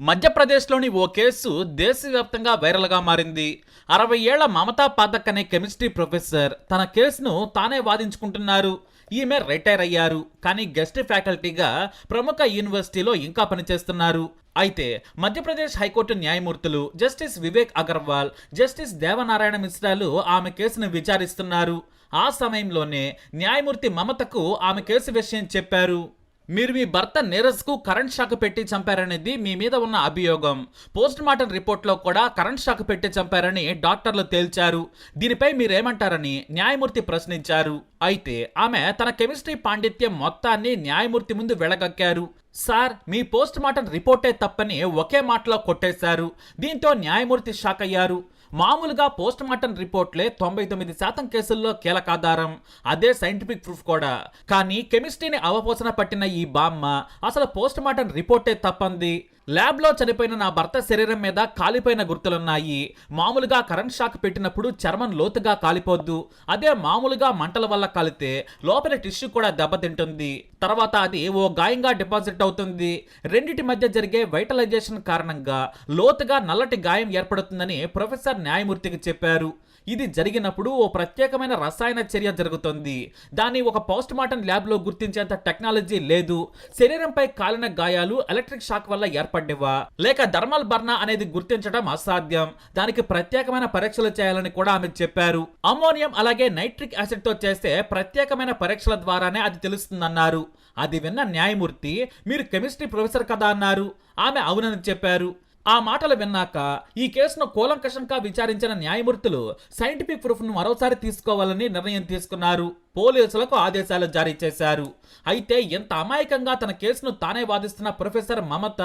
మధ్యప్రదేశ్లోని ఓ కేసు దేశవ్యాప్తంగా వైరల్గా మారింది. అరవై ఏళ్ళ మమతా పాదక్ అనే కెమిస్ట్రీ ప్రొఫెసర్ తన కేసును తానే వాదించుకుంటున్నారు. ఈమె రిటైర్ అయ్యారు. కానీ గెస్ట్ ఫ్యాకల్టీగా ప్రముఖ యూనివర్సిటీలో ఇంకా పనిచేస్తున్నారు. అయితే మధ్యప్రదేశ్ హైకోర్టు న్యాయమూర్తులు జస్టిస్ వివేక్ అగర్వాల్ జస్టిస్ దేవనారాయణ మిశ్రాలు ఆమె కేసును విచారిస్తున్నారు. ఆ సమయంలోనే న్యాయమూర్తి మమతకు ఆమె కేసు విషయం చెప్పారు. మీరు మీ భర్త నీరజ్కు కరెంట్ షాక్ పెట్టి చంపారనేది మీ మీద ఉన్న అభియోగం. పోస్ట్ మార్టం రిపోర్ట్లో కూడా కరెంట్ షాక్ పెట్టి చంపారని డాక్టర్లు తేల్చారు. దీనిపై మీరేమంటారని న్యాయమూర్తి ప్రశ్నించారు. అయితే ఆమె తన కెమిస్ట్రీ పాండిత్యం మొత్తాన్ని న్యాయమూర్తి ముందు వెళ్ళగక్కారు సార్ మీ పోస్ట్ మార్టం రిపోర్టే తప్పని ఒకే మాటలో కొట్టేశారు. దీంతో న్యాయమూర్తి షాక్ అయ్యారు మామూలుగా పోస్ట్ మార్టం రిపోర్ట్లే తొంభై తొమ్మిది శాతం కేసుల్లో కీలకాధారం. అదే సైంటిఫిక్ ప్రూఫ్ కూడా. కానీ కెమిస్ట్రీని అవపోసన పట్టిన ఈ బామ్మ అసలు పోస్ట్ మార్టం రిపోర్టే తప్పంది. ల్యాబ్లో చనిపోయిన నా భర్త శరీరం మీద కాలిపోయిన గుర్తులున్నాయి. మామూలుగా కరెంట్ షాక్ పెట్టినప్పుడు చర్మం లోతుగా కాలిపోద్దు. అదే మామూలుగా మంటల వల్ల కాలితే లోపల టిష్యూ కూడా దెబ్బతింటుంది. తర్వాత అది ఓ గాయంగా డిపాజిట్ అవుతుంది. రెండిటి మధ్య జరిగే వైటలైజేషన్ కారణంగా లోతుగా నల్లటి గాయం ఏర్పడుతుందని ప్రొఫెసర్ న్యాయమూర్తికి చెప్పారు. ఇది జరిగినప్పుడు ఓ ప్రత్యేకమైన రసాయన చర్య జరుగుతుంది. దాన్ని ఒక పోస్ట్ మార్టం ల్యాబ్లో గుర్తించేంత టెక్నాలజీ లేదు. శరీరంపై కాలిన గాయాలు ఎలక్ట్రిక్ షాక్ వల్ల ఏర్పడ్డవా లేక థర్మల్ బర్నా అనేది గుర్తించడం అసాధ్యం. దానికి ప్రత్యేకమైన పరీక్షలు చేయాలని కూడా ఆమె చెప్పారు. అమ్మోనియం అలాగే నైట్రిక్ యాసిడ్తో చేస్తే ప్రత్యేకమైన పరీక్షల ద్వారానే అది తెలుస్తుందన్నారు. అది విన్న న్యాయమూర్తి మీరు కెమిస్ట్రీ ప్రొఫెసర్ కదా అన్నారు. ఆమె అవునని చెప్పారు. ఆ మాటలు విన్నాక ఈ కేసును కూలంకషంగా విచారించిన న్యాయమూర్తులు సైంటిఫిక్ ప్రూఫ్ ను మరోసారి తీసుకోవాలని నిర్ణయం తీసుకున్నారు పోలీసులకు ఆదేశాలు జారీ చేశారు అయితే ఎంత అమాయకంగా తన కేసును తానే వాదిస్తున్న ప్రొఫెసర్ మమత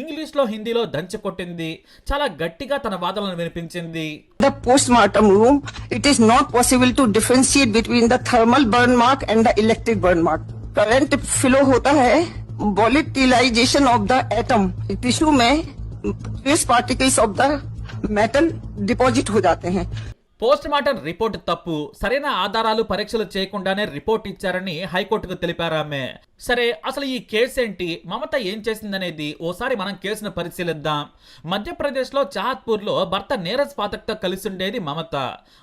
ఇంగ్లీష్ లో హిందీలో దంచి కొట్టింది చాలా గట్టిగా తన వాదనలు వినిపించింది the post-mortem room, it is not possible to differentiate between the thermal burn mark and the electric burn mark. Current flow होता है volatilization of the atom. Tissue में trace particles of the metal deposit हो जाते हैं post mortem report తప్పు సరైన ఆధారాలు పరీక్షలు చేయకుండానే రిపోర్ట్ ఇచ్చారని హైకోర్టుకు తెలిపారామె సరే అసలు ఈ కేసు ఏంటి మమత ఏం చేసిందనేది ఓసారి మనం కేసును పరిశీలిద్దాం మధ్యప్రదేశ్లో చాహత్పూర్లో భర్త నీరజ్ పాఠక్తో కలిసి ఉండేది మమత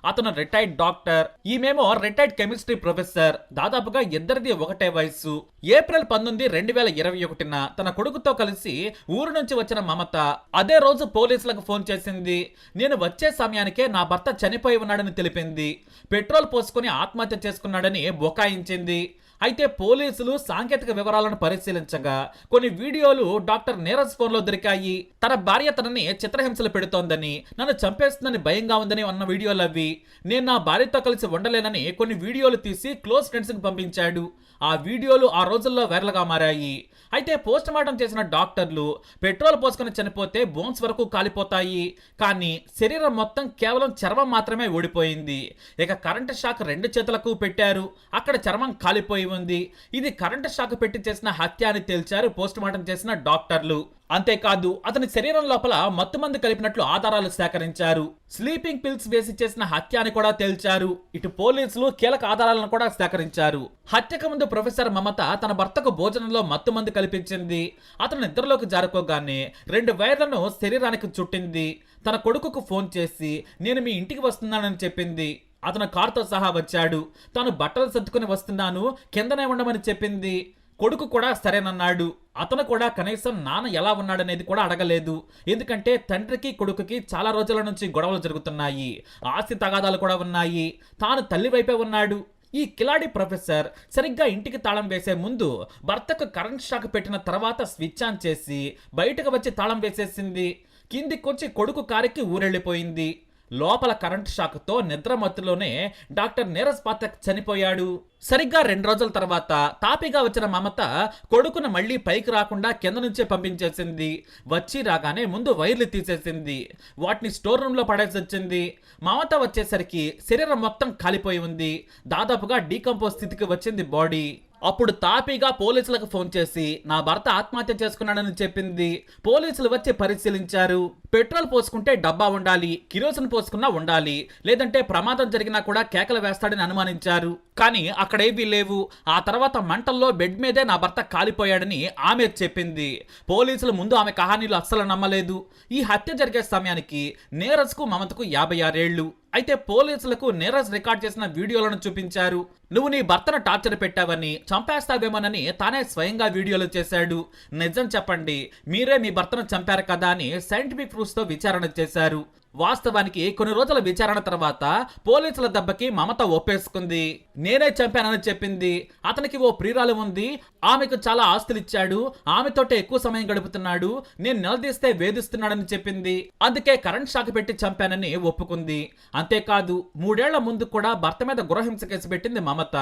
అతను రిటైర్డ్ డాక్టర్ ఈమెమో రిటైర్డ్ కెమిస్ట్రీ ప్రొఫెసర్ దాదాపుగా ఇద్దరిది ఒకటే వయస్సు ఏప్రిల్ పంతొమ్మిది రెండు వేల ఇరవై ఒకటిన తన కొడుకుతో కలిసి ఊరు నుంచి వచ్చిన మమత అదే రోజు పోలీసులకు ఫోన్ చేసింది. నేను వచ్చే సమయానికే నా భర్త చనిపోయి ఉన్నాడని తెలిపింది. పెట్రోల్ పోసుకొని ఆత్మహత్య చేసుకున్నాడని బొకాయించింది. అయితే పోలీసులు సాంకేతిక వివరాలను పరిశీలించగా కొన్ని వీడియోలు డాక్టర్ నీరజ్ ఫోన్లో దొరికాయి. తన భార్య తనని చిత్రహింసలు పెడుతోందని నన్ను చంపేస్తుందని భయంగా ఉందని అన్న వీడియోలు అవి. నేను నా భార్యతో కలిసి ఉండలేనని కొన్ని వీడియోలు తీసి క్లోజ్ ఫ్రెండ్స్కి పంపించాడు. ఆ వీడియోలు ఆ రోజుల్లో వైరల్గా మారాయి. అయితే పోస్ట్ మార్టం చేసిన డాక్టర్లు పెట్రోల్ పోసుకొని చనిపోతే బోన్స్ వరకు కాలిపోతాయి. కానీ శరీరం మొత్తం కేవలం చర్మం మాత్రమే ఓడిపోయింది ఇక కరెంటు షాక్ రెండు చేతులకు పెట్టారు. అక్కడ చర్మం కాలిపోయి ఉంది. ఇది కరెంటు షాక్ పెట్టి చేసిన హత్య అని తేల్చారు పోస్ట్ మార్టం చేసిన డాక్టర్లు. అంతేకాదు అతని శరీరం లోపల మత్తుమందు కలిపినట్లు ఆధారాలు సేకరించారు. స్లీపింగ్ పిల్స్ వేసి చేసిన హత్య అని కూడా తేల్చారు. ఇటు పోలీసులు కీలక ఆధారాలను కూడా సేకరించారు. హత్యకు ముందు ప్రొఫెసర్ మమత తన భర్తకు భోజనంలో మత్తుమందు కల్పించింది. అతను నిద్రలోకి జారుకోగానే రెండు వైర్లను శరీరానికి చుట్టింది. తన కొడుకుకు ఫోన్ చేసి నేను మీ ఇంటికి వస్తున్నానని చెప్పింది. అతను కారుతో సహా వచ్చాడు. తాను బట్టలు సర్దుకుని వస్తున్నాను. కిందనే ఉండమని చెప్పింది. కొడుకు కూడా సరేనన్నాడు. అతను కూడా కనీసం నాన్న ఎలా ఉన్నాడనేది కూడా అడగలేదు. ఎందుకంటే తండ్రికి కొడుకుకి చాలా రోజుల నుంచి గొడవలు జరుగుతున్నాయి. ఆస్తి తగాదాలు కూడా ఉన్నాయి. తాను తల్లి వైపే ఉన్నాడు. ఈ కిలాడి ప్రొఫెసర్ సరిగ్గా ఇంటికి తాళం వేసే ముందు భర్తకు కరెంట్ షాక్ పెట్టిన తర్వాత స్విచ్ ఆన్ చేసి బయటకు వచ్చి తాళం వేసేసింది. కిందికొచ్చి కొడుకు కారికి ఊరెళ్ళిపోయింది. లోపల కరెంట్ షాక్తో నిద్రమత్తులోనే డాక్టర్ నీరజ్ పాఠక్ చనిపోయాడు. సరిగ్గా రెండు రోజుల తర్వాత తాపిగా వచ్చిన మమత కొడుకును మళ్ళీ పైకి రాకుండా కింద నుంచే పంపించేసింది. వచ్చి రాగానే ముందు వైర్లు తీసేసింది. వాటిని స్టోర్ రూమ్లో పడేసి వచ్చింది. మమత వచ్చేసరికి శరీరం మొత్తం కాలిపోయి ఉంది. దాదాపుగా డీకంపోజ్ స్థితికి వచ్చింది బాడీ. అప్పుడు తాపీగా పోలీసులకు ఫోన్ చేసి నా భర్త ఆత్మహత్య చేసుకున్నాడని చెప్పింది. పోలీసులు వచ్చి పరిశీలించారు. పెట్రోల్ పోసుకుంటే డబ్బా ఉండాలి కిరోసిన్ పోసుకున్నా ఉండాలి లేదంటే ప్రమాదం జరిగినా కూడా కేకలు వేస్తాడని అనుమానించారు. కానీ అక్కడేవీ లేవు ఆ తర్వాత మంటల్లో బెడ్ మీదే నా భర్త కాలిపోయాడని ఆమె చెప్పింది. పోలీసులు ముందు ఆమె కహానీలు అస్సలు నమ్మలేదు. ఈ హత్య జరిగే సమయానికి నీరజ్కు మమతకు యాభై ఆరేళ్ళు అయితే పోలీసులకు నీరజ్ రికార్డ్ చేసిన వీడియోలను చూపించారు. నువ్వు నీ భర్తను టార్చర్ పెట్టావని చంపేస్తావేమోనని తానే స్వయంగా వీడియోలు చేశాడు. నిజం చెప్పండి మీరే మీ భర్తను చంపారు కదా అని సైంటిఫిక్ ప్రూఫ్స్తో విచారణ చేశారు. వాస్తవానికి కొన్ని రోజుల విచారణ తర్వాత పోలీసుల దెబ్బకి మమత ఒప్పేసుకుంది. నేనే చంపానని చెప్పింది. అతనికి ఓ ప్రియురాలు ఉంది. ఆమెకు చాలా ఆస్తులు ఇచ్చాడు ఆమెతోటే ఎక్కువ సమయం గడుపుతున్నాడు. నేను నిలదీస్తే వేధిస్తున్నాడని చెప్పింది. అందుకే కరెంట్ షాక్ పెట్టి చంపానని ఒప్పుకుంది. అంతేకాదు మూడేళ్ళ ముందు కూడా భర్త మీద గృహహింస కేసు పెట్టింది మమత.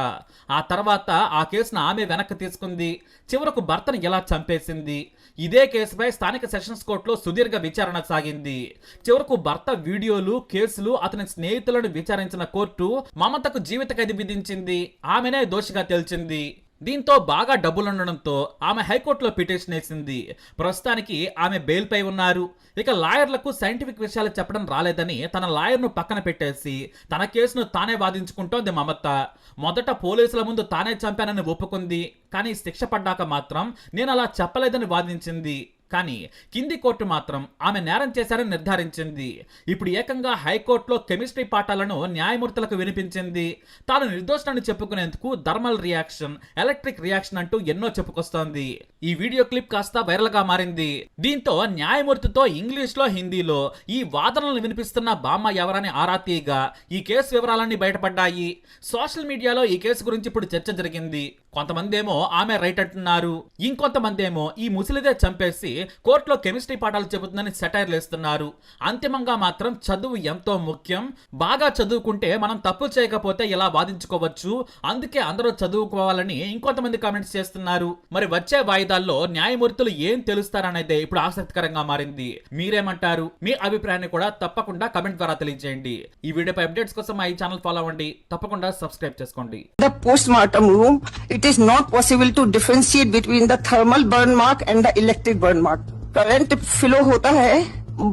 ఆ తర్వాత ఆ కేసును ఆమె వెనక్కి తీసుకుంది. చివరకు భర్తను ఎలా చంపేసింది? ఇదే కేసుపై స్థానిక సెషన్స్ కోర్టులో సుదీర్ఘ విచారణ సాగింది. చివరకు భర్త వీడియోలు కేసులు అతని స్నేహితులను విచారించిన కోర్టు మమతకు జీవిత ఖైదు విధించింది. ఆమెనే దోషిగా తేల్చింది. దీంతో బాగా డబ్బులుండడంతో ఆమె హైకోర్టులో పిటిషన్ వేసింది. ప్రస్తుతానికి ఆమె బెయిల్పై ఉన్నారు. ఇక లాయర్లకు సైంటిఫిక్ విషయాలు చెప్పడం రాలేదని తన లాయర్ను పక్కన పెట్టేసి తన కేసును తానే వాదించుకుంటోంది మమత. మొదట పోలీసుల ముందు తానే చంపానని ఒప్పుకుంది. కానీ శిక్ష పడ్డాక మాత్రం నేను అలా చెప్పలేదని వాదించింది. కానీ కింది కోర్టు మాత్రం ఆమె నేరం చేశారని నిర్ధారించింది. ఇప్పుడు ఏకంగా హైకోర్టులో కెమిస్ట్రీ పాఠాలను న్యాయమూర్తులకు వినిపించింది. తాను నిర్దోషణని చెప్పుకునేందుకు థర్మల్ రియాక్షన్ ఎలక్ట్రిక్ రియాక్షన్ అంటూ ఎన్నో చెప్పుకొస్తోంది. ఈ వీడియో క్లిప్ కాస్త వైరల్గా మారింది. దీంతో న్యాయమూర్తితో ఇంగ్లీష్లో హిందీలో ఈ వాదనలు వినిపిస్తున్న బామ్మ ఎవరని ఆరా తీయగా ఈ కేసు వివరాలన్నీ బయటపడ్డాయి. సోషల్ మీడియాలో ఈ కేసు గురించి ఇప్పుడు చర్చ జరిగింది. కొంతమంది ఏమో ఆమె రైట్ అంటున్నారు. ఇంకొంతమంది ఏమో ఈ ముసలిదే చంపేసి కోర్టులో కెమిస్ట్రీ పాఠాలు చెబుతుందని సెటైర్లు వేస్తున్నారు. అంతిమంగా మాత్రం చదువు ఎంతో ముఖ్యం. బాగా చదువుకుంటే మనం తప్పు చేయకపోతే ఇలా వాదించుకోవచ్చు? అందుకే అందరూ చదువుకోవాలని ఇంకొంతమంది కామెంట్స్ చేస్తున్నారు. మరి వచ్చే వాయిదాల్లో న్యాయమూర్తులు ఏం తెలుస్తారనేదే ఇప్పుడు ఆసక్తికరంగా మారింది మీరేమంటారు మీ అభిప్రాయాన్ని కూడా తప్పకుండా కమెంట్ ద్వారా తెలియజేయండి ఈ వీడియోపై అప్డేట్స్ కోసం మా ఈ ఛానల్ ఫాలో అవ్వండి తప్పకుండా సబ్స్క్రైబ్ చేసుకోండి The postmortem room, it is not possible to differentiate between the thermal burn mark and the electric burn mark. Current flow होता है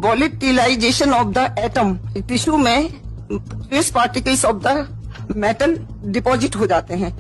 volatilization of the atom. Tissue में trace particles of the metal deposit हो जाते हैं